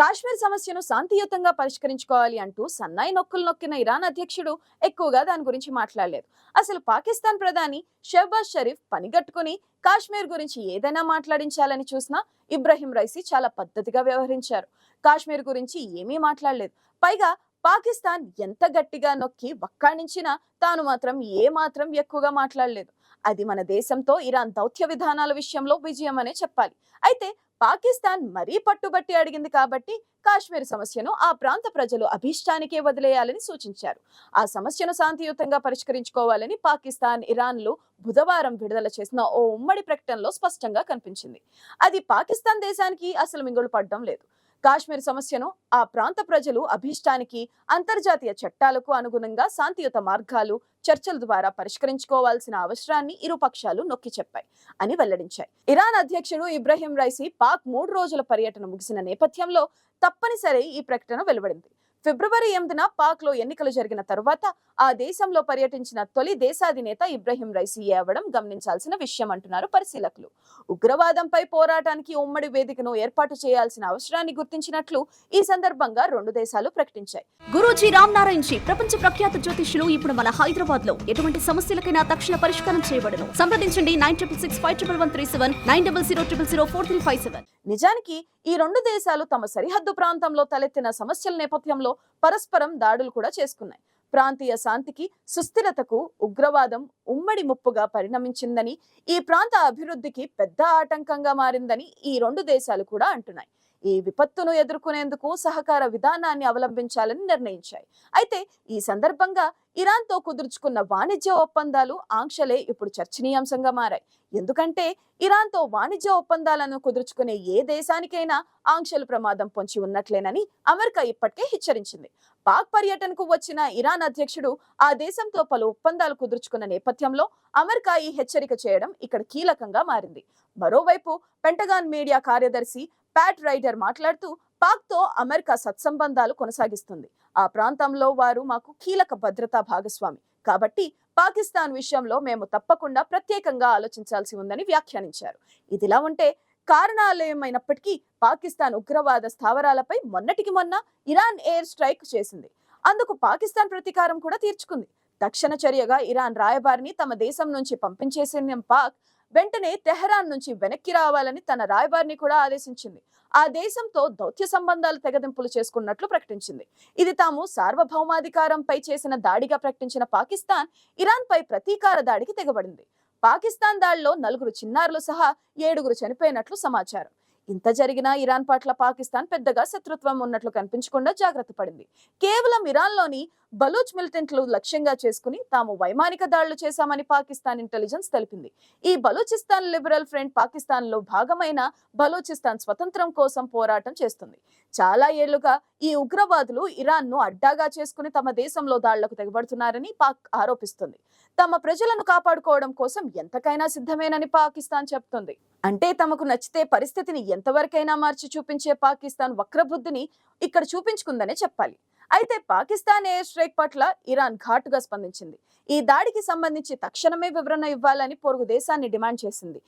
కాశ్మీర్ సమస్యను శాంతియుతంగా పరిష్కరించుకోవాలి అంటూ సన్నాయి నొక్కులు నొక్కిన ఇరాన్ అధ్యక్షుడు ఎక్కువగా దాని గురించి మాట్లాడలేదు. అసలు పాకిస్తాన్ ప్రధాని షెహబాజ్ షరీఫ్ పనిగట్టుకుని కాశ్మీర్ గురించి ఏదైనా మాట్లాడించాలని చూసినా ఇబ్రహీం రైసీ చాలా పద్ధతిగా వ్యవహరించారు. కాశ్మీర్ గురించి ఏమీ మాట్లాడలేదు. పైగా పాకిస్తాన్ ఎంత గట్టిగా నొక్కి వక్కాణించినా తాను మాత్రం ఏ మాత్రం ఎక్కువగా మాట్లాడలేదు. అది మన దేశంతో ఇరాన్ దౌత్య విధానాల విషయంలో విజయం అనే చెప్పాలి. అయితే పాకిస్తాన్ మరీ పట్టుబట్టి అడిగింది కాబట్టి కాశ్మీర్ సమస్యను ఆ ప్రాంత ప్రజలు అభీష్టానికే వదిలేయాలని సూచించారు. ఆ సమస్యను శాంతియుతంగా పరిష్కరించుకోవాలని పాకిస్తాన్ ఇరాన్లు బుధవారం విడుదల చేసిన ఓ ఉమ్మడి ప్రకటనలో స్పష్టంగా కనిపించింది. అది పాకిస్తాన్ దేశానికి అసలు మింగులు పడడం లేదు. కాశ్మీర్ సమస్యను ఆ ప్రాంత ప్రజలు అభీష్టానికి అంతర్జాతీయ చట్టాలకు అనుగుణంగా శాంతియుత మార్గాలు చర్చల ద్వారా పరిష్కరించుకోవాల్సిన అవసరాన్ని ఇరు పక్షాలు నొక్కి చెప్పాయి అని వెల్లడించాయి. ఇరాన్ అధ్యక్షుడు ఇబ్రహీం రైసీ పాక్ మూడు రోజుల పర్యటన ముగిసిన నేపథ్యంలో తప్పనిసరి ఈ ప్రకటన వెలువడింది. ఫిబ్రవరి ఎనిమిదిన పాక్లో ఎన్నికలు జరిగిన తరువాత ఆ దేశంలో పర్యటించిన తొలి దేశాధినేత ఇబ్రహీం రైసీ అవ్వడం గమనించాల్సిన విషయం అంటున్నారు పరిశీలకులు. ఉగ్రవాదంపై పోరాటానికి ఉమ్మడి వేదికను ఏర్పాటు చేయాల్సిన అవసరాన్ని గుర్తించినట్లు ఈ సందర్భంగా రెండు దేశాలు ప్రకటించాయి. గురూజీ రామ్ నారాయణ్ జీ ప్రపంచ ప్రఖ్యాత జ్యోతిష్యులు ఇప్పుడు మన హైదరాబాద్లో ఎటువంటి సమస్యలకైనా తక్షణ పరిష్కారం చేయబడను. సంప్రదించండి nine triple six five triple one three seven nine double zero triple zero four three five seven. నిజానికి ఈ రెండు దేశాలు తమ సరిహద్దు ప్రాంతంలో తలెత్తిన సమస్యల నేపథ్యంలో పరస్పరం దాడులు కూడా చేసుకున్నాయి. ప్రాంతీయ శాంతికి సుస్థిరతకు ఉగ్రవాదం ఉమ్మడి ముప్పుగా పరిణమించిందని ఈ ప్రాంత అభివృద్ధికి పెద్ద ఆటంకంగా మారిందని ఈ రెండు దేశాలు కూడా అంటున్నాయి. ఈ విపత్తును ఎదుర్కొనేందుకు సహకార విధానాన్ని అవలంబించాలని నిర్ణయించాయి. అయితే ఈ సందర్భంగా ఇరాన్తో కుదుర్చుకున్న వాణిజ్య ఒప్పందాలు ఆంక్షలే ఇప్పుడు చర్చనీయాంశంగా మారాయి. ఎందుకంటే ఇరాన్తో వాణిజ్య ఒప్పందాలను కుదుర్చుకునే ఏ దేశానికైనా ఆంక్షలు ప్రమాదం పొంచి ఉన్నట్లేనని అమెరికా ఇప్పటికే హెచ్చరించింది. పాక్ పర్యటనకు వచ్చిన ఇరాన్ అధ్యక్షుడు ఆ దేశంతో పలు ఒప్పందాలు కుదుర్చుకున్న నేపథ్యంలో అమెరికా ఈ హెచ్చరిక చేయడం ఇక్కడ కీలకంగా మారింది. మరోవైపు పెంటగాన్ మీడియా కార్యదర్శి ప్యాట్ రైడర్ మాట్లాడుతూ పాక్తో అమెరికా సత్సంబంధాలు కొనసాగిస్తుంది. ఆ ప్రాంతంలో వారు మాకు కీలక భద్రతా భాగస్వామి. కాబట్టి పాకిస్తాన్ విషయంలో మేము తప్పకుండా ప్రత్యేకంగా ఆలోచించాల్సి ఉందని వ్యాఖ్యానించారు. ఇదిలా ఉంటే కారణాలయమైనప్పటికీ పాకిస్తాన్ ఉగ్రవాద స్థావరాలపై మొన్నటికి మొన్న ఇరాన్ ఎయిర్ స్ట్రైక్ చేసింది. అందుకు పాకిస్తాన్ ప్రతీకారం కూడా తీర్చుకుంది. తక్షణ చర్యగా ఇరాన్ రాయబారిని తమ దేశం నుంచి పంపించేసిన పాక్ వెంటనే తెహరాన్ నుంచి వెనక్కి రావాలని తన రాయబారిని కూడా ఆదేశించింది. ఆ దేశంతో దౌత్య సంబంధాలు తెగదింపులు చేసుకున్నట్లు ప్రకటించింది. ఇది తాము సార్వభౌమాధికారంపై చేసిన దాడిగా ప్రకటించిన పాకిస్తాన్ ఇరాన్ పై ప్రతీకార దాడికి తెగబడింది. పాకిస్తాన్ దాడిలో నలుగురు చిన్నారులు సహా ఏడుగురు చనిపోయినట్లు సమాచారం. ఇంత జరిగినా ఇరాన్ పట్ల పాకిస్తాన్ పెద్దగా శత్రుత్వం ఉన్నట్లు కనిపించకుండా జాగ్రత్త పడింది. కేవలం ఇరాన్లోని బలూచ్ మిలిటెంట్లు లక్ష్యంగా చేసుకుని తాము వైమానిక దాడులు చేశామని పాకిస్తాన్ ఇంటెలిజెన్స్ తెలిపింది. ఈ బలూచిస్తాన్ లిబరల్ ఫ్రంట్ పాకిస్తాన్లో భాగమైన బలూచిస్తాన్ స్వతంత్రం కోసం పోరాటం చేస్తుంది. చాలా ఏళ్ళుగా ఈ ఉగ్రవాదులు ఇరాన్ను అడ్డాగా చేసుకుని తమ దేశంలో దాడులకు తెగబడుతున్నారని పాక్ ఆరోపిస్తుంది. తమ ప్రజలను కాపాడుకోవడం కోసం ఎంతకైనా సిద్ధమేనని పాకిస్తాన్ చెప్తుంది. అంటే తమకు నచ్చితే పరిస్థితిని ఎంతవరకైనా మార్చి చూపించే పాకిస్తాన్ వక్రబుద్ధిని ఇక్కడ చూపించుకుందనే చెప్పాలి. అయితే పాకిస్తాన్ ఎయిర్ స్ట్రైక్ పట్ల ఇరాన్ ఘాటుగా స్పందించింది. ఈ దాడికి సంబంధించి తక్షణమే వివరణ ఇవ్వాలని పొరుగు దేశాన్ని డిమాండ్ చేసింది.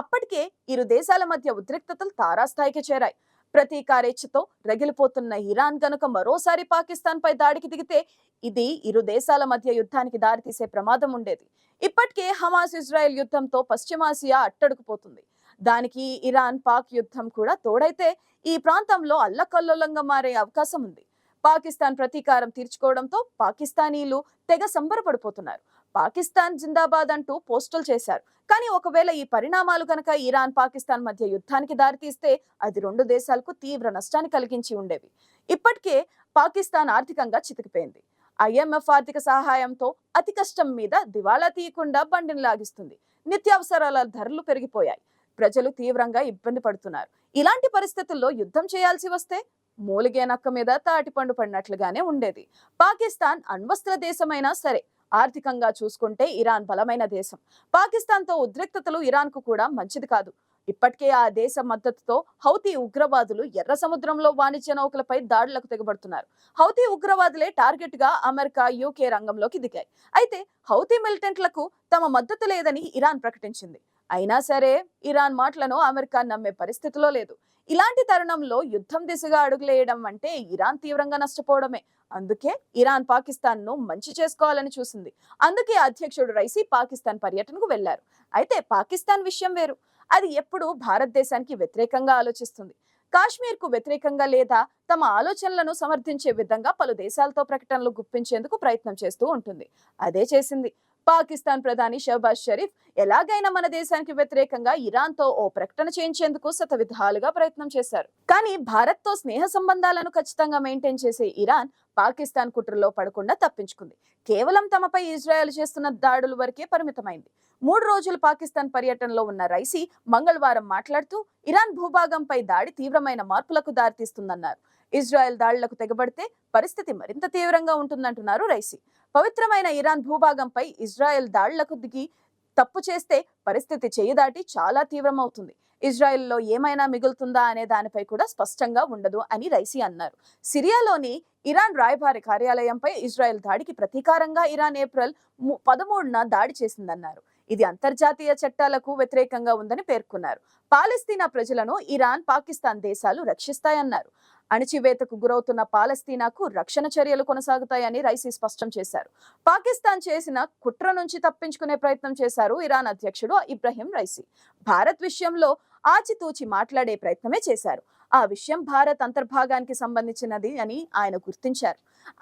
అప్పటికే ఇరు దేశాల మధ్య ఉద్రిక్తతలు తారాస్థాయికి చేరాయి. ప్రతీకారేచ్ఛతో రగిలిపోతున్న ఇరాన్ గనుక మరోసారి పాకిస్తాన్ పై దాడికి దిగితే ఇది ఇరు దేశాల మధ్య యుద్ధానికి దారితీసే ప్రమాదం ఉండేది. ఇప్పటికే హమాస్ ఇజ్రాయెల్ యుద్ధంతో పశ్చిమాసియా అట్టడుకుపోతుంది. దానికి ఇరాన్ పాక్ యుద్ధం కూడా తోడైతే ఈ ప్రాంతంలో అల్లకల్లోలంగా మారే అవకాశం ఉంది. పాకిస్తాన్ ప్రతీకారం తీర్చుకోవడంతో పాకిస్తానీలు తెగ సంబరపడిపోతున్నారు. పాకిస్తాన్ జిందాబాద్ అంటూ పోస్టులు చేశారు. కానీ ఒకవేళ ఈ పరిణామాలు కనుక ఇరాన్ పాకిస్తాన్ మధ్య యుద్ధానికి దారితీస్తే అది రెండు దేశాలకు తీవ్ర నష్టాన్ని కలిగించి ఉండేవి. ఇప్పటికే పాకిస్తాన్ ఆర్థికంగా చితికిపోయింది. ఐఎంఎఫ్ ఆర్థిక సహాయంతో అతి కష్టం మీద దివాళా తీయకుండా బండిని లాగిస్తుంది. నిత్యావసరాల ధరలు పెరిగిపోయాయి. ప్రజలు తీవ్రంగా ఇబ్బంది పడుతున్నారు. ఇలాంటి పరిస్థితుల్లో యుద్ధం చేయాల్సి వస్తే మూలిగే నక్క మీద తాటిపండు పడినట్లుగానే ఉండేది. పాకిస్తాన్ అణ్వస్త్ర దేశమైనా సరే ఆర్థికంగా చూసుకుంటే ఇరాన్ బలమైన దేశం. పాకిస్తాన్తో ఉద్రిక్తతలు ఇరాన్కు కూడా మంచిది కాదు. ఇప్పటికే ఆ దేశ మద్దతుతో హౌతీ ఉగ్రవాదులు ఎర్ర సముద్రంలో వాణిజ్య నౌకలపై దాడులకు తెగబడుతున్నారు. హౌతీ ఉగ్రవాదులే టార్గెట్గా అమెరికా యూకే రంగంలోకి దిగాయి. అయితే హౌతీ మిలిటెంట్లకు తమ మద్దతు లేదని ఇరాన్ ప్రకటించింది. అయినా సరే ఇరాన్ మాటలను అమెరికా నమ్మే పరిస్థితిలో లేదు. ఇలాంటి తరుణంలో యుద్ధం దిశగా అడుగులేయడం అంటే ఇరాన్ తీవ్రంగా నష్టపోవడమే. అందుకే ఇరాన్ పాకిస్తాన్ను మంచి చేసుకోవాలని చూసింది. అందుకే అధ్యక్షుడు రైసీ పాకిస్తాన్ పర్యటనకు వెళ్ళారు అయితే పాకిస్తాన్ విషయం వేరు. అది ఎప్పుడు భారతదేశానికి వ్యతిరేకంగా ఆలోచిస్తుంది. కాశ్మీర్కు వ్యతిరేకంగా లేదా తమ ఆలోచనలను సమర్థించే విధంగా పలు దేశాలతో ప్రకటనలు గుప్పించేందుకు ప్రయత్నం చేస్తూ ఉంటుంది. అదే చేసింది. పాకిస్తాన్ ప్రధాని షహబాజ్ షరీఫ్ ఎలాగైనా మన దేశానికి వ్యతిరేకంగా ఇరాన్తో ఓ ప్రకటన చేయించేందుకు శతవిధాలుగా ప్రయత్నం చేశారు. కానీ భారత్తో స్నేహ సంబంధాలను ఖచ్చితంగా మెయింటైన్ చేసే ఇరాన్ పాకిస్తాన్ కుట్రలో పడకుండా తప్పించుకుంది. కేవలం తమపై ఇజ్రాయెల్ చేస్తున్న దాడుల వరకే పరిమితమైంది. మూడు రోజులు పాకిస్తాన్ పర్యటనలో ఉన్న రైసీ మంగళవారం మాట్లాడుతూ ఇరాన్ భూభాగంపై దాడి తీవ్రమైన మార్పులకు దారితీస్తుందన్నారు. ఇజ్రాయెల్ దాడులకు తెగబడితే పరిస్థితి మరింత తీవ్రంగా ఉంటుందంటున్నారు రైసీ. పవిత్రమైన ఇరాన్ భూభాగంపై ఇజ్రాయెల్ దాడులకు దిగి తప్పు చేస్తే పరిస్థితి చేయదాటి చాలా తీవ్రమవుతుంది. ఇజ్రాయెల్లో ఏమైనా మిగులుతుందా అనే దానిపై కూడా స్పష్టంగా ఉండదు అని రైసీ అన్నారు. సిరియాలోని ఇరాన్ రాయబారి కార్యాలయంపై ఇజ్రాయెల్ దాడికి ప్రతీకారంగా ఇరాన్ ఏప్రిల్ ము- పదమూడున దాడి చేసిందన్నారు. ఇది అంతర్జాతీయ చట్టాలకు వ్యతిరేకంగా ఉందని పేర్కొన్నారు. పాలస్తీనా ప్రజలను ఇరాన్ పాకిస్తాన్ దేశాలు రక్షిస్తాయన్నారు. అణచివేతకు గురవుతున్న పాలస్తీనాకు రక్షణ చర్యలు కొనసాగుతాయని రైసీ స్పష్టం చేశారు. పాకిస్తాన్ చేసిన కుట్ర నుంచి తప్పించుకునే ప్రయత్నం చేశారు ఇరాన్ అధ్యక్షుడు ఇబ్రహీం రైసీ. భారత్ విషయంలో ఆచితూచి మాట్లాడే ప్రయత్నమే చేశారు. ఆ విషయం భారత్ అంతర్భాగానికి సంబంధించినది అని ఆయన గుర్తించారు.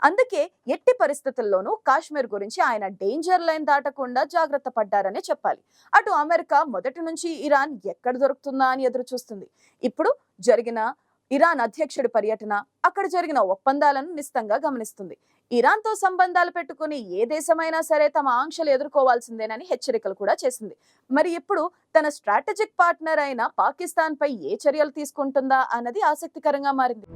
అందుకే ఎట్టి పరిస్థితుల్లోనూ కాశ్మీర్ గురించి ఆయన డేంజర్ లైన్ దాటకుండా జాగ్రత్త పడ్డారనే చెప్పాలి. అటు అమెరికా మొదటి నుంచి ఇరాన్ ఎక్కడ దొరుకుతుందా అని ఎదురు చూస్తుంది. ఇప్పుడు జరిగిన ఇరాన్ అధ్యక్షుడి పర్యటన అక్కడ జరిగిన ఒప్పందాలను నిస్తంగా గమనిస్తుంది. ఇరాన్తో సంబంధాలు పెట్టుకుని ఏ దేశమైనా సరే తమ ఆంక్షలు ఎదుర్కోవాల్సిందేనని హెచ్చరికలు కూడా చేసింది. మరి ఇప్పుడు తన స్ట్రాటజిక్ పార్ట్నర్ అయిన పాకిస్తాన్ పై ఏ చర్యలు తీసుకుంటుందా అన్నది ఆసక్తికరంగా మారింది.